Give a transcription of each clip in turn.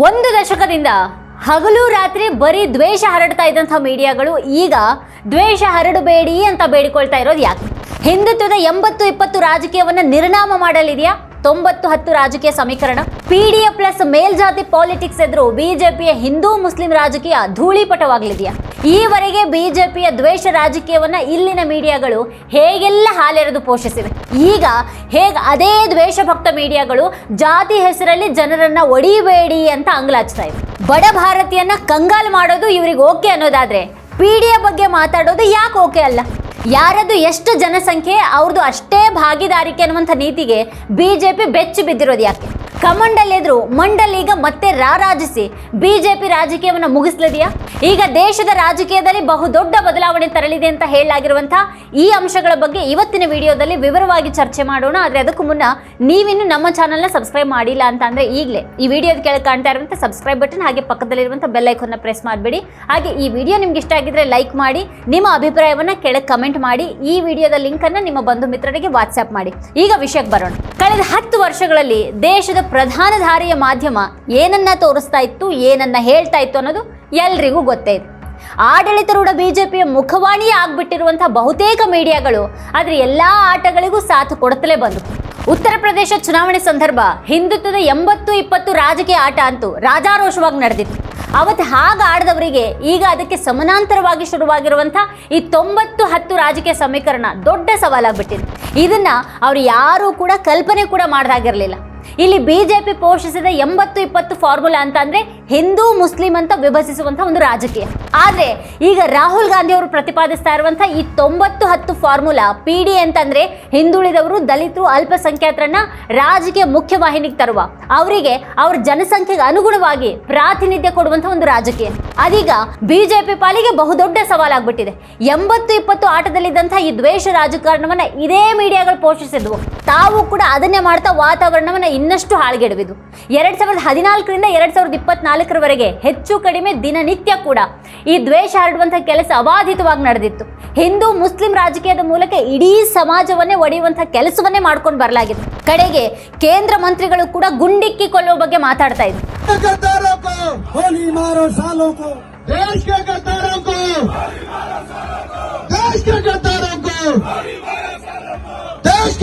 ಒಂದು ದಶಕದಿಂದ ಹಗಲು ರಾತ್ರಿ ಬರೀ ದ್ವೇಷ ಹರಡ್ತಾ ಇದ್ದಂಥ ಮೀಡಿಯಾಗಳು ಈಗ ದ್ವೇಷ ಹರಡಬೇಡಿ ಅಂತ ಬೇಡಿಕೊಳ್ತಾ ಇರೋದು ಯಾಕೆ? ಹಿಂದುತ್ವದ ಎಂಬತ್ತು ಇಪ್ಪತ್ತು ರಾಜಕೀಯವನ್ನು ನಿರ್ನಾಮ ಮಾಡಲಿದೆಯಾ? ತೊಂಬತ್ತು ಹತ್ತು ರಾಜಕೀಯ ಸಮೀಕರಣ. ಪಿಡಿಎ ಪ್ಲಸ್ ಮೇಲ್ಜಾತಿ ಪಾಲಿಟಿಕ್ಸ್ ಎದುರು ಬಿಜೆಪಿಯ ಹಿಂದೂ ಮುಸ್ಲಿಂ ರಾಜಕೀಯ ಧೂಳಿಪಟವಾಗಲಿದೆಯಾ? ಈವರೆಗೆ ಬಿಜೆಪಿಯ ದ್ವೇಷ ರಾಜಕೀಯವನ್ನ ಇಲ್ಲಿನ ಮೀಡಿಯಾಗಳು ಹೇಗೆಲ್ಲ ಹಾಲೆರೆದು ಪೋಷಿಸಿವೆ? ಈಗ ಹೇಗೆ ಅದೇ ದ್ವೇಷ ಭಕ್ತ ಮೀಡಿಯಾಗಳು ಜಾತಿ ಹೆಸರಲ್ಲಿ ಜನರನ್ನ ಒಡಿಬೇಡಿ ಅಂತ ಅಂಗ್ಲಾಚ್ತಾ ಇವೆ. ಬಡ ಭಾರತೀಯನ್ನ ಕಂಗಾಲ್ ಮಾಡೋದು ಇವ್ರಿಗೆ ಓಕೆ ಅನ್ನೋದಾದ್ರೆ ಪಿಡಿಎ ಬಗ್ಗೆ ಮಾತಾಡೋದು ಯಾಕೆ ಓಕೆ ಅಲ್ಲ? ಯಾರದು ಎಷ್ಟು ಜನಸಂಖ್ಯೆ ಅವ್ರದ್ದು ಅಷ್ಟೇ ಭಾಗಿದಾರಿಕೆ ಅನ್ನುವಂಥ ನೀತಿಗೆ ಬಿಜೆಪಿ ಬೆಚ್ಚಿ ಬಿದ್ದಿರೋದು ಯಾಕೆ? ಕಮಂಡಲ್ ಎದುರು ಮಂಡಲ್ ಈಗ ಮತ್ತೆ ರಾರಾಜಿಸಿ. ಬಿಜೆಪಿ ರಾಜಕೀಯವನ್ನು ಮುಗಿಸ್ಲಿದೆಯಾ? ಈಗ ದೇಶದ ರಾಜಕೀಯದಲ್ಲಿ ಬಹುದೊಡ್ಡ ಬದಲಾವಣೆ ತರಲಿದೆ ಅಂತ ಹೇಳಲಾಗಿರುವಂತಹ ಈ ಅಂಶಗಳ ಬಗ್ಗೆ ಇವತ್ತಿನ ವಿಡಿಯೋದಲ್ಲಿ ವಿವರವಾಗಿ ಚರ್ಚೆ ಮಾಡೋಣ. ಆದರೆ ಅದಕ್ಕೂ ಮುನ್ನ ನೀವಿನ್ನು ನಮ್ಮ ಚಾನಲ್ನ ಸಬ್ಸ್ಕ್ರೈಬ್ ಮಾಡಿಲ್ಲ ಅಂತ ಈಗಲೇ ಈ ವಿಡಿಯೋದ ಕೆಳಗೆ ಕಾಣ್ತಾ ಇರುವಂಥ ಸಬ್ಸ್ಕ್ರೈಬ್ ಬಟನ್ ಹಾಗೆ ಪಕ್ಕದಲ್ಲಿರುವಂಥ ಬೆಲ್ ಐಕನ್ನ ಪ್ರೆಸ್ ಮಾಡಬೇಡಿ. ಹಾಗೆ ಈ ವಿಡಿಯೋ ನಿಮ್ಗೆ ಇಷ್ಟ ಆಗಿದ್ರೆ ಲೈಕ್ ಮಾಡಿ, ನಿಮ್ಮ ಅಭಿಪ್ರಾಯವನ್ನು ಕೆಳಗೆ ಕಮೆಂಟ್ ಮಾಡಿ, ಈ ವಿಡಿಯೋದ ಲಿಂಕ್ ಅನ್ನ ನಿಮ್ಮ ಬಂಧು ಮಿತ್ರರಿಗೆ ವಾಟ್ಸ್ಆ್ಯಪ್ ಮಾಡಿ. ಈಗ ವಿಷಯಕ್ಕೆ ಬರೋಣ. ಕಳೆದ ಹತ್ತು ವರ್ಷಗಳಲ್ಲಿ ದೇಶದ ಪ್ರಧಾನ ಧಾರೆಯ ಮಾಧ್ಯಮ ಏನನ್ನ ತೋರಿಸ್ತಾ ಇತ್ತು, ಏನನ್ನ ಹೇಳ್ತಾ ಇತ್ತು ಅನ್ನೋದು ಎಲ್ರಿಗೂ ಗೊತ್ತೇ ಇದೆ. ಜೆ ಪಿಯ ಮುಖವಾಣಿಯೇ ಆಗ್ಬಿಟ್ಟಿರುವಂತಹ ಬಹುತೇಕ ಮೀಡಿಯಾಗಳು ಆದ್ರೆ ಎಲ್ಲ ಆಟಗಳಿಗೂ ಸಾಥ್ ಕೊಡುತ್ತಲೇ ಬಂದವು ಉತ್ತರ ಪ್ರದೇಶ ಚುನಾವಣೆ ಸಂದರ್ಭ ಹಿಂದುತ್ವದ ಎಂಬತ್ತು ಇಪ್ಪತ್ತು ರಾಜಕೀಯ ಆಟ ಅಂತೂ ರಾಜಾರೋಷವಾಗಿ ನಡೆದಿತ್ತು. ಅವತ್ತು ಹಾಗೆ ಆಡದವರಿಗೆ ಈಗ ಅದಕ್ಕೆ ಸಮಾನಾಂತರವಾಗಿ ಶುರುವಾಗಿರುವಂಥ ಈ ತೊಂಬತ್ತು ಹತ್ತು ರಾಜಕೀಯ ಸಮೀಕರಣ ದೊಡ್ಡ ಸವಾಲಾಗ್ಬಿಟ್ಟಿದೆ. ಇದನ್ನ ಅವ್ರು ಯಾರೂ ಕೂಡ ಕಲ್ಪನೆ ಕೂಡ ಮಾಡ್ದಾಗಿರ್ಲಿಲ್ಲ. ಇಲ್ಲಿ ಬಿಜೆಪಿ ಪೋಷಿಸಿದ ಎಂಬತ್ತು ಇಪ್ಪತ್ತು ಫಾರ್ಮುಲಾ ಅಂತ ಅಂದ್ರೆ ಹಿಂದೂ, ಮುಸ್ಲಿಂ ಅಂತ ವಿಭಜಿಸುವಂಥ ಒಂದು ರಾಜಕೀಯ. ಆದರೆ ಈಗ ರಾಹುಲ್ ಗಾಂಧಿ ಅವರು ಪ್ರತಿಪಾದಿಸ್ತಾ ಇರುವಂಥ ಈ ತೊಂಬತ್ತು ಹತ್ತು ಫಾರ್ಮುಲಾ, ಪಿ ಡಿ ಅಂತಂದ್ರೆ ಹಿಂದುಳಿದವರು, ದಲಿತರು, ಅಲ್ಪಸಂಖ್ಯಾತರನ್ನ ರಾಜಕೀಯ ಮುಖ್ಯವಾಹಿನಿಗೆ ತರುವ. ಅವರಿಗೆ ಅವ್ರ ಜನಸಂಖ್ಯೆಗೆ ಅನುಗುಣವಾಗಿ ಪ್ರಾತಿನಿಧ್ಯ ಕೊಡುವಂಥ ಒಂದು ರಾಜಕೀಯ. ಅದೀಗ ಬಿಜೆಪಿ ಪಾಲಿಗೆ ಬಹುದೊಡ್ಡ ಸವಾಲಾಗ್ಬಿಟ್ಟಿದೆ. ಎಂಬತ್ತು ಇಪ್ಪತ್ತು ಆಟದಲ್ಲಿದ್ದಂಥ ಈ ದ್ವೇಷ ರಾಜಕಾರಣವನ್ನ ಇದೇ ಮೀಡಿಯಾಗಳು ಪೋಷಿಸಿದ್ವು. ತಾವು ಕೂಡ ಅದನ್ನೇ ಮಾಡ್ತಾ ವಾತಾವರಣವನ್ನ ಇನ್ನಷ್ಟು ಹಾಳ್ಗೆಡವಿದ್ವು. ಎರಡ್ ಸಾವಿರದ ಹದಿನಾಲ್ಕರಿಂದ ಎರಡ್ ಸಾವಿರದ ನಾಲ್ಕರವರೆಗೆ ಹೆಚ್ಚು ಕಡಿಮೆ ದಿನನಿತ್ಯ ಕೂಡ. ಈ ದ್ವೇಷ ಹರಡುವಂಥ ಕೆಲಸ ಅಬಾಧಿತವಾಗಿ ನಡೆದಿತ್ತು. ಹಿಂದೂ, ಮುಸ್ಲಿಂ ರಾಜಕೀಯದ ಮೂಲಕ ಇಡೀ ಸಮಾಜವನ್ನೇ ಒಡೆಯುವಂಥ ಕೆಲಸವನ್ನೇ ಮಾಡ್ಕೊಂಡು ಬರಲಾಗಿತ್ತು. ಕಡೆಗೆ ಕೇಂದ್ರ ಮಂತ್ರಿಗಳು ಕೂಡ ಗುಂಡಿಕ್ಕಿಕೊಳ್ಳುವ ಬಗ್ಗೆ ಮಾತಾಡ್ತಾ ಇದ್ರು. ದೇಶ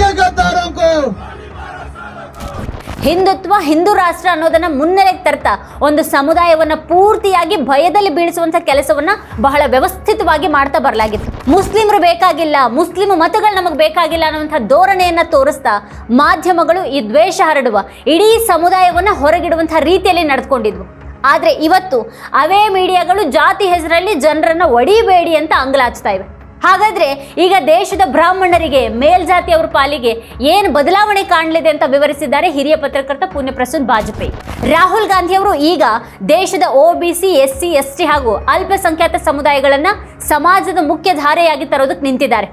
ಹಿಂದುತ್ವ, ಹಿಂದೂ ರಾಷ್ಟ್ರ ಅನ್ನೋದನ್ನ ಮುನ್ನೆಲೆಗೆ ತರ್ತಾ ಒಂದು ಸಮುದಾಯವನ್ನ ಪೂರ್ತಿಯಾಗಿ ಭಯದಲ್ಲಿ ಬೀಳಿಸುವಂತ ಕೆಲಸವನ್ನ ಬಹಳ ವ್ಯವಸ್ಥಿತವಾಗಿ ಮಾಡ್ತಾ ಬರಲಾಗಿತ್ತು. ಮುಸ್ಲಿಮರು ಬೇಕಾಗಿಲ್ಲ, ಮುಸ್ಲಿಮ್ ಮತಗಳು ನಮಗೆ ಬೇಕಾಗಿಲ್ಲ ಅನ್ನುವಂಥ ಧೋರಣೆಯನ್ನ ತೋರಿಸ್ತಾ ಮಾಧ್ಯಮಗಳು ಈ ದ್ವೇಷ ಹರಡುವ, ಇಡೀ ಸಮುದಾಯವನ್ನ ಹೊರಗಿಡುವಂತಹ ರೀತಿಯಲ್ಲಿ ನಡೆದುಕೊಂಡಿದ್ವು ಆದರೆ ಇವತ್ತು ಅವೇ ಮೀಡಿಯಾಗಳು ಜಾತಿ ಹೆಸರಲ್ಲಿ ಜನರನ್ನು ಒಡಿಬೇಡಿ ಅಂತ ಅಂಗಲಾಚ್ತಾ ಇವೆ. ಹಾಗಾದ್ರೆ ಈಗ ದೇಶದ ಬ್ರಾಹ್ಮಣರಿಗೆ, ಮೇಲ್ಜಾತಿಯವರ ಪಾಲಿಗೆ ಏನು ಬದಲಾವಣೆ ಕಾಣಲಿದೆ ಅಂತ ವಿವರಿಸಿದ್ದಾರೆ ಹಿರಿಯ ಪತ್ರಕರ್ತ ಪುಣ್ಯ ಪ್ರಸೂನ್ ಬಾಜಪೇಯಿ ರಾಹುಲ್ ಗಾಂಧಿ ಅವರು ಈಗ ದೇಶದ O B C, S C, S T ಹಾಗೂ ಅಲ್ಪಸಂಖ್ಯಾತ ಸಮುದಾಯಗಳನ್ನ ಸಮಾಜದ ಮುಖ್ಯ ಧಾರೆಯಾಗಿ ತರೋದಕ್ಕೆ ನಿಂತಿದ್ದಾರೆ.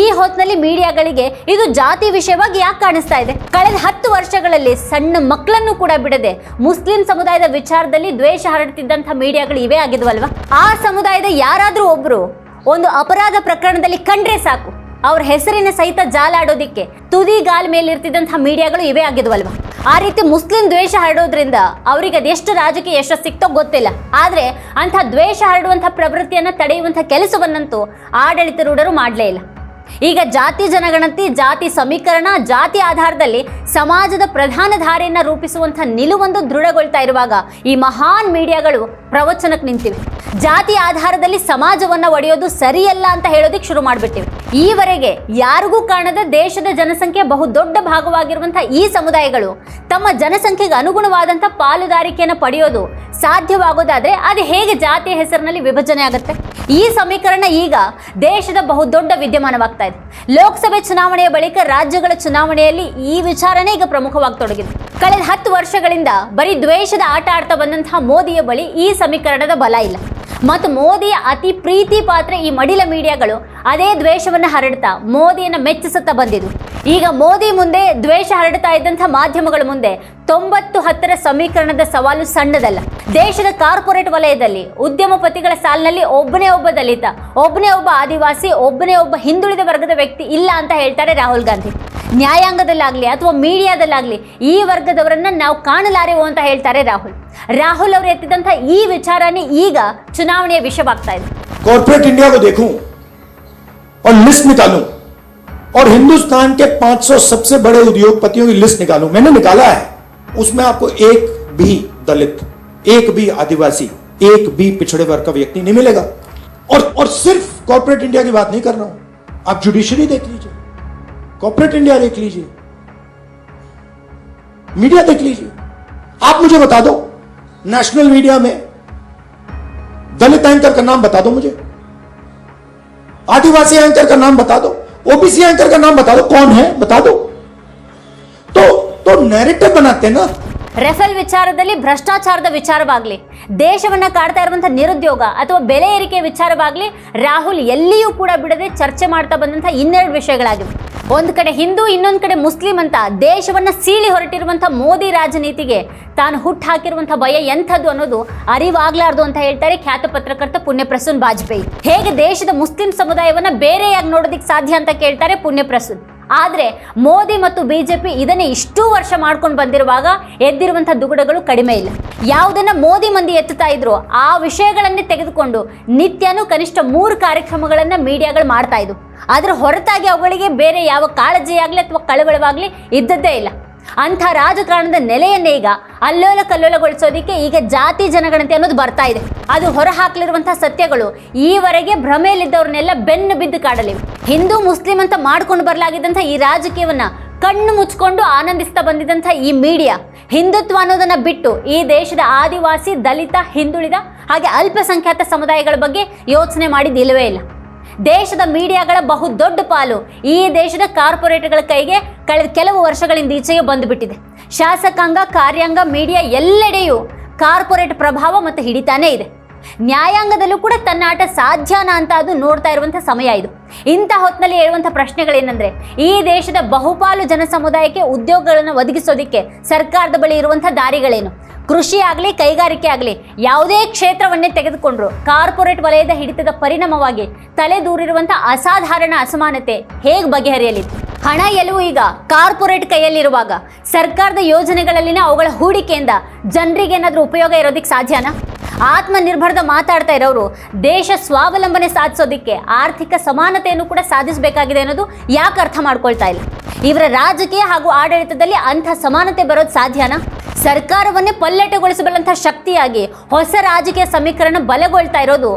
ಈ ಹೊತ್ತಿನಲ್ಲಿ ಮೀಡಿಯಾಗಳಿಗೆ ಇದು ಜಾತಿ ವಿಷಯವಾಗಿ ಯಾಕೆ ಕಾಣಿಸ್ತಾ ಇದೆ? ಕಳೆದ ಹತ್ತು ವರ್ಷಗಳಲ್ಲಿ ಸಣ್ಣ ಮಕ್ಕಳನ್ನು ಕೂಡ ಬಿಡದೆ ಮುಸ್ಲಿಂ ಸಮುದಾಯದ ವಿಚಾರದಲ್ಲಿ ದ್ವೇಷ ಹರಡ್ತಿದ್ದಂಥ ಮೀಡಿಯಾಗಳು ಇವೇ ಆಗಿದ್ವಲ್ವಾ? ಆ ಸಮುದಾಯದ ಯಾರಾದರೂ ಒಬ್ರು ಒಂದು ಅಪರಾಧ ಪ್ರಕರಣದಲ್ಲಿ ಕಂಡ್ರೆ ಸಾಕು. ಅವ್ರ ಹೆಸರಿನ ಸಹಿತ ಜಾಲಾಡೋದಿಕ್ಕೆ ತುದಿ ಗಾಲ್ ಮೇಲೆ ಇರ್ತಿದ್ದಂತಹ ಮೀಡಿಯಾಗಳು ಇವೇ ಆಗಿದ್ವಲ್ವಾ? ಆ ರೀತಿ ಮುಸ್ಲಿಂ ದ್ವೇಷ ಹರಡೋದ್ರಿಂದ ಅವ್ರಿಗೆ ಅದೆಷ್ಟು ರಾಜಕೀಯ ಯಶಸ್ಸು ಸಿಕ್ತೋ ಗೊತ್ತಿಲ್ಲ. ಆದ್ರೆ ಅಂಥ ದ್ವೇಷ ಹರಡುವಂಥ ಪ್ರವೃತ್ತಿಯನ್ನ ತಡೆಯುವಂಥ ಕೆಲಸವನ್ನಂತೂ ಆಡಳಿತಾರೂಢರು ಮಾಡಲೇ ಇಲ್ಲ. ಈಗ ಜಾತಿ ಜನಗಣತಿ, ಜಾತಿ ಸಮೀಕರಣ, ಜಾತಿ ಆಧಾರದಲ್ಲಿ ಸಮಾಜದ ಪ್ರಧಾನ ಧಾರೆಯನ್ನ ರೂಪಿಸುವಂಥ ನಿಲುವೊಂದು ದೃಢಗೊಳ್ತಾ ಇರುವಾಗ ಈ ಮಹಾನ್ ಮೀಡಿಯಾಗಳು ಪ್ರವಚನಕ್ಕೆ ನಿಂತಿವೆ. ಜಾತಿ ಆಧಾರದಲ್ಲಿ ಸಮಾಜವನ್ನ ಒಡೆಯೋದು ಸರಿಯಲ್ಲ ಅಂತ ಹೇಳೋದಕ್ಕೆ ಶುರು ಮಾಡಿಬಿಟ್ಟಿವೆ. ಈವರೆಗೆ ಯಾರಿಗೂ ಕಾಣದ ದೇಶದ ಜನಸಂಖ್ಯೆ ಬಹು ದೊಡ್ಡ ಭಾಗವಾಗಿರುವಂತಹ ಈ ಸಮುದಾಯಗಳು ತಮ್ಮ ಜನಸಂಖ್ಯೆಗೆ ಅನುಗುಣವಾದಂಥ ಪಾಲುದಾರಿಕೆಯನ್ನು ಪಡೆಯೋದು ಸಾಧ್ಯವಾಗೋದಾದ್ರೆ ಅದು ಹೇಗೆ ಜಾತಿಯ ಹೆಸರಿನಲ್ಲಿ ವಿಭಜನೆ ಆಗುತ್ತೆ? ಈ ಸಮೀಕರಣ ಈಗ ದೇಶದ ಬಹುದೊಡ್ಡ ವಿದ್ಯಮಾನವಾಗ್ತಾ ಇದೆ. ಲೋಕಸಭೆ ಚುನಾವಣೆಯ ಬಳಿಕ ರಾಜ್ಯಗಳ ಚುನಾವಣೆಯಲ್ಲಿ ಈ ವಿಚಾರನೇ ಈಗ ಪ್ರಮುಖವಾಗಿ ತೊಡಗಿದೆ. ಕಳೆದ ಹತ್ತು ವರ್ಷಗಳಿಂದ ಬರೀ ದ್ವೇಷದ ಆಟ ಆಡ್ತಾ ಬಂದಂತಹ ಮೋದಿಯ ಬಳಿ ಈ ಸಮೀಕರಣದ ಬಲ ಇಲ್ಲ. ಮತ್ತು ಮೋದಿಯ ಅತಿ ಪ್ರೀತಿ ಪಾತ್ರ ಈ ಮಡಿಲ ಮೀಡಿಯಾಗಳು ಅದೇ ದ್ವೇಷವನ್ನು ಹರಡ್ತಾ ಮೋದಿಯನ್ನು ಮೆಚ್ಚಿಸುತ್ತಾ ಬಂದಿದ್ವು ಈಗ ಮೋದಿ ಮುಂದೆ ದ್ವೇಷ ಹರಡ್ತಾ ಇದ್ದಂಥ ಮಾಧ್ಯಮಗಳ ಮುಂದೆ ತೊಂಬತ್ತು ಹತ್ತರ ಸಮೀಕರಣದ ಸವಾಲು ಸಣ್ಣದಲ್ಲ. ದೇಶದ ಕಾರ್ಪೊರೇಟ್ ವಲಯದಲ್ಲಿ ಉದ್ಯಮಪತಿಗಳ ಸಾಲಿನಲ್ಲಿ ಒಬ್ಬನೇ ಒಬ್ಬ ದಲಿತ, ಒಬ್ಬನೇ ಒಬ್ಬ ಆದಿವಾಸಿ, ಒಬ್ಬನೇ ಒಬ್ಬ ಹಿಂದುಳಿದ ವರ್ಗದ ವ್ಯಕ್ತಿ ಇಲ್ಲ ಅಂತ ಹೇಳ್ತಾರೆ ರಾಹುಲ್ ಗಾಂಧಿ. ನ್ಯಾಯಾಂಗದಲ್ಲಾಗಲಿ ಅಥವಾ ಮೀಡಿಯಾದಲ್ಲಾಗಲಿ ಈ ವರ್ಗದವರನ್ನ ನಾವು ಕಾಣಲಾರೆವು ಅಂತ ಹೇಳ್ತಾರೆ ರಾಹುಲ್ ರಾಹುಲ್ ಅವರು ಎತ್ತಿದಂಥ ಈ ವಿಚಾರನೇ ಈಗ ಚುನಾವಣೆಯ ವಿಷಯವಾಗ್ತಾ ಇದೆ कॉर्पोरेट इंडिया को देखूं और लिस्ट निकालूं और हिंदुस्तान के 500 सबसे बड़े उद्योगपतियों की लिस्ट निकालूं मैंने निकाला है उसमें आपको एक भी दलित एक भी आदिवासी एक भी पिछड़े वर्ग का व्यक्ति नहीं मिलेगा और और सिर्फ कॉर्पोरेट इंडिया की बात नहीं कर रहा हूं आप जुडिशरी देख लीजिए कॉर्पोरेट इंडिया देख लीजिए। मीडिया देख लीजिए। आप मुझे बता दो नेशनल मीडिया में दलित एंकर का नाम बता दो मुझे। आदिवासी एंकर का नाम बता दो, ओबीसी एंकर का नाम बता दो, कौन है? बता दो। तो तो नैरेटिव बनाते ना ರೆಫೇಲ್ ವಿಚಾರದಲ್ಲಿ ಭ್ರಷ್ಟಾಚಾರದ ವಿಚಾರವಾಗಲಿ, ದೇಶವನ್ನ ಕಾಡ್ತಾ ಇರುವಂಥ ನಿರುದ್ಯೋಗ ಅಥವಾ ಬೆಲೆ ಏರಿಕೆ ವಿಚಾರವಾಗಲಿ, ರಾಹುಲ್ ಎಲ್ಲಿಯೂ ಕೂಡ ಬಿಡದೆ ಚರ್ಚೆ ಮಾಡ್ತಾ ಬಂದಂಥ ಇನ್ನೆರಡು ವಿಷಯಗಳಾಗಿವೆ. ಒಂದು ಕಡೆ ಹಿಂದೂ, ಇನ್ನೊಂದು ಕಡೆ ಮುಸ್ಲಿಂ ಅಂತ ದೇಶವನ್ನ ಸೀಳಿ ಹೊರಟಿರುವಂಥ ಮೋದಿ ರಾಜನೀತಿಗೆ ತಾನು ಹುಟ್ಟು ಹಾಕಿರುವಂಥ ಭಯ ಎಂಥದ್ದು ಅನ್ನೋದು ಅರಿವಾಗ್ಲಾರ್ದು ಅಂತ ಹೇಳ್ತಾರೆ ಖ್ಯಾತ ಪತ್ರಕರ್ತ ಪುಣ್ಯ ಪ್ರಸೂನ್ ಬಾಜ್ಪೇಯಿ. ಹೇಗೆ ದೇಶದ ಮುಸ್ಲಿಂ ಸಮುದಾಯವನ್ನ ಬೇರೆಯಾಗಿ ನೋಡೋದಕ್ಕೆ ಸಾಧ್ಯ ಅಂತ ಕೇಳ್ತಾರೆ ಪುಣ್ಯ ಪ್ರಸೂನ್. ಆದ್ರೆ ಮೋದಿ ಮತ್ತು ಬಿ ಜೆ ಪಿ ಇದನ್ನೇ ಇಷ್ಟೂ ವರ್ಷ ಮಾಡ್ಕೊಂಡು ಬಂದಿರುವಾಗ ಎದ್ದಿರುವಂಥ ದುಗುಡಗಳು ಕಡಿಮೆ ಇಲ್ಲ. ಯಾವುದನ್ನು ಮೋದಿ ಮಂದಿ ಎತ್ತುತ್ತಾ ಇದ್ರು, ಆ ವಿಷಯಗಳನ್ನೇ ತೆಗೆದುಕೊಂಡು ನಿತ್ಯನೂ ಕನಿಷ್ಠ ಮೂರು ಕಾರ್ಯಕ್ರಮಗಳನ್ನು ಮೀಡಿಯಾಗಳು ಮಾಡ್ತಾ ಇದ್ವು. ಅದರ ಹೊರತಾಗಿ ಅವುಗಳಿಗೆ ಬೇರೆ ಯಾವ ಕಾಳಜಿಯಾಗಲಿ ಅಥವಾ ಕಳವಳವಾಗಲಿ ಇದ್ದದ್ದೇ ಇಲ್ಲ. ಅಂಥ ರಾಜಕಾರಣದ ನೆಲೆಯನ್ನೇ ಈಗ ಅಲ್ಲೋಲ ಕಲ್ಲೋಲಗೊಳಿಸೋದಕ್ಕೆ ಈಗ ಜಾತಿ ಜನಗಣತಿ ಅನ್ನೋದು ಬರ್ತಾ ಇದೆ. ಅದು ಹೊರ ಹಾಕ್ಲಿರುವಂತಹ ಸತ್ಯಗಳು. ಈವರೆಗೆ ಭ್ರಮೆಯಲ್ಲಿದ್ದವ್ರನ್ನೆಲ್ಲ ಬೆನ್ನು ಬಿದ್ದು ಕಾಡಲಿವೆ ಹಿಂದೂ, ಮುಸ್ಲಿಂ ಅಂತ ಮಾಡ್ಕೊಂಡು ಬರಲಾಗಿದ್ದಂಥ ಈ ರಾಜಕೀಯವನ್ನ ಕಣ್ಣು ಮುಚ್ಕೊಂಡು ಆನಂದಿಸ್ತಾ ಬಂದಿದ್ದಂಥ ಈ ಮೀಡಿಯಾ, ಹಿಂದುತ್ವ ಅನ್ನೋದನ್ನ ಬಿಟ್ಟು ಈ ದೇಶದ ಆದಿವಾಸಿ, ದಲಿತ, ಹಿಂದುಳಿದ ಹಾಗೆ ಅಲ್ಪಸಂಖ್ಯಾತ ಸಮುದಾಯಗಳ ಬಗ್ಗೆ ಯೋಚನೆ ಮಾಡಿದ್ದಿಲ್ಲವೇ ಇಲ್ಲ. ದೇಶದ ಮೀಡಿಯಾಗಳ ಬಹು ದೊಡ್ಡ ಪಾಲು ಈ ದೇಶದ ಕಾರ್ಪೊರೇಟ್ಗಳ ಕೈಗೆ ಕಳೆದ ಕೆಲವು ವರ್ಷಗಳಿಂದ ಈಚೆಗೆ ಬಂದುಬಿಟ್ಟಿದೆ. ಶಾಸಕಾಂಗ, ಕಾರ್ಯಾಂಗ, ಮೀಡಿಯಾ ಎಲ್ಲೆಡೆಯೂ ಕಾರ್ಪೊರೇಟ್ ಪ್ರಭಾವ ಮತ್ತು ಹಿಡಿತಾನೇ ಇದೆ. ನ್ಯಾಯಾಂಗದಲ್ಲೂ ಕೂಡ ತನ್ನ ಆಟ ಸಾಧ್ಯನಾ ಅಂತ ಅದು ನೋಡ್ತಾ ಇರುವಂಥ ಸಮಯ ಇದು. ಇಂಥ ಹೊತ್ತಿನಲ್ಲಿ ಹೇಳುವಂಥ ಪ್ರಶ್ನೆಗಳೇನೆಂದರೆ, ಈ ದೇಶದ ಬಹುಪಾಲು ಜನ ಸಮುದಾಯಕ್ಕೆ ಉದ್ಯೋಗಗಳನ್ನು ಒದಗಿಸೋದಕ್ಕೆ ಸರ್ಕಾರದ ಬಳಿ ಇರುವಂಥ ದಾರಿಗಳೇನು? ಕೃಷಿ ಆಗಲಿ ಕೈಗಾರಿಕೆ ಆಗಲಿ ಯಾವುದೇ ಕ್ಷೇತ್ರವನ್ನೇ ತೆಗೆದುಕೊಂಡ್ರು, ಕಾರ್ಪೊರೇಟ್ ವಲಯದ ಹಿಡಿತದ ಪರಿಣಾಮವಾಗಿ ತಲೆದೂರಿರುವಂಥ ಅಸಾಧಾರಣ ಅಸಮಾನತೆ ಹೇಗೆ ಬಗೆಹರಿಯಲಿ ಹಣ ಎಲ್ಲವೂ ಈಗ ಕಾರ್ಪೊರೇಟ್ ಕೈಯಲ್ಲಿರುವಾಗ ಸರ್ಕಾರದ ಯೋಜನೆಗಳಲ್ಲಿನ ಅವುಗಳ ಹೂಡಿಕೆಯಿಂದ ಜನರಿಗೆ ಏನಾದರೂ ಉಪಯೋಗ ಇರೋದಕ್ಕೆ ಸಾಧ್ಯನಾ? ಆತ್ಮನಿರ್ಭರದ ಮಾತಾಡ್ತಾ ಇರೋರು, ದೇಶ ಸ್ವಾವಲಂಬನೆ ಸಾಧಿಸೋದಕ್ಕೆ ಆರ್ಥಿಕ ಸಮಾನತೆಯನ್ನು ಕೂಡ ಸಾಧಿಸಬೇಕಾಗಿದೆ ಅನ್ನೋದು ಯಾಕೆ ಅರ್ಥ ಮಾಡ್ಕೊಳ್ತಾ ಇಲ್ಲ? ಇವರ ರಾಜಕೀಯ ಹಾಗೂ ಆಡಳಿತದಲ್ಲಿ ಅಂಥ ಸಮಾನತೆ ಬರೋದು ಸಾಧ್ಯನಾ? ಸರ್ಕಾರವನ್ನೇ ಪಲ್ಲಟಗೊಳಿಸಬಲ್ಲಂಥ ಶಕ್ತಿಯಾಗಿ ಹೊಸ ರಾಜಕೀಯ ಸಮೀಕರಣ ಬಲಗೊಳ್ತಾ ಇರೋದು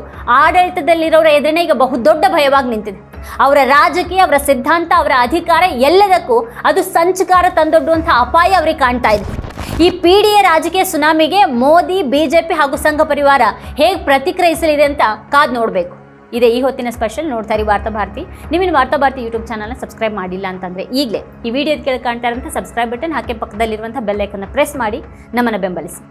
ಆಡಳಿತದಲ್ಲಿರೋರ ಎದುರಿನ ಈಗ ಬಹುದೊಡ್ಡ ಭಯವಾಗಿ ನಿಂತಿದೆ. ಅವರ ರಾಜಕೀಯ, ಅವರ ಸಿದ್ಧಾಂತ, ಅವರ ಅಧಿಕಾರ ಎಲ್ಲದಕ್ಕೂ ಅದು ಸಂಚಕಾರ ತಂದೊಡ್ಡುವಂಥ ಅಪಾಯ ಅವರಿಗೆ ಕಾಣ್ತಾ ಇದೆ. ಈ ಪಿ ಡಿ ಎ ರಾಜಕೀಯ ಸುನಾಮಿಗೆ ಮೋದಿ, ಬಿಜೆಪಿ ಹಾಗೂ ಸಂಘ ಪರಿವಾರ ಹೇಗೆ ಪ್ರತಿಕ್ರಿಯಿಸಲಿದೆ ಅಂತ ಕಾದ್ ನೋಡಬೇಕು. ಇದೇ ಈ ಹೊತ್ತಿನ ಸ್ಪೆಷಲ್ ನೋಡ್ತಾ ಇರಿ ವಾರ್ತಾ ಭಾರತಿ. ನೀವಿನ ವಾರ್ತಾ ಭಾರತಿ ಯೂಟ್ಯೂಬ್ ಚಾನಲ್ನ ಸಬ್ಸ್ಕ್ರೈಬ್ ಮಾಡಿಲ್ಲ ಅಂತಂದರೆ ಈಗಲೇ ಈ ವಿಡಿಯೋದ ಕೆಳಗೆ ಕಾಣ್ತಾ ಇರುವಂಥ ಸಬ್ಸ್ಕ್ರೈಬ್ ಬಟನ್ ಹಾಕಿ ಪಕ್ಕದಲ್ಲಿರುವಂಥ ಬೆಲ್ಲೈಕನ್ನು ಪ್ರೆಸ್ ಮಾಡಿ ನಮ್ಮನ್ನು ಬೆಂಬಲಿಸಿ.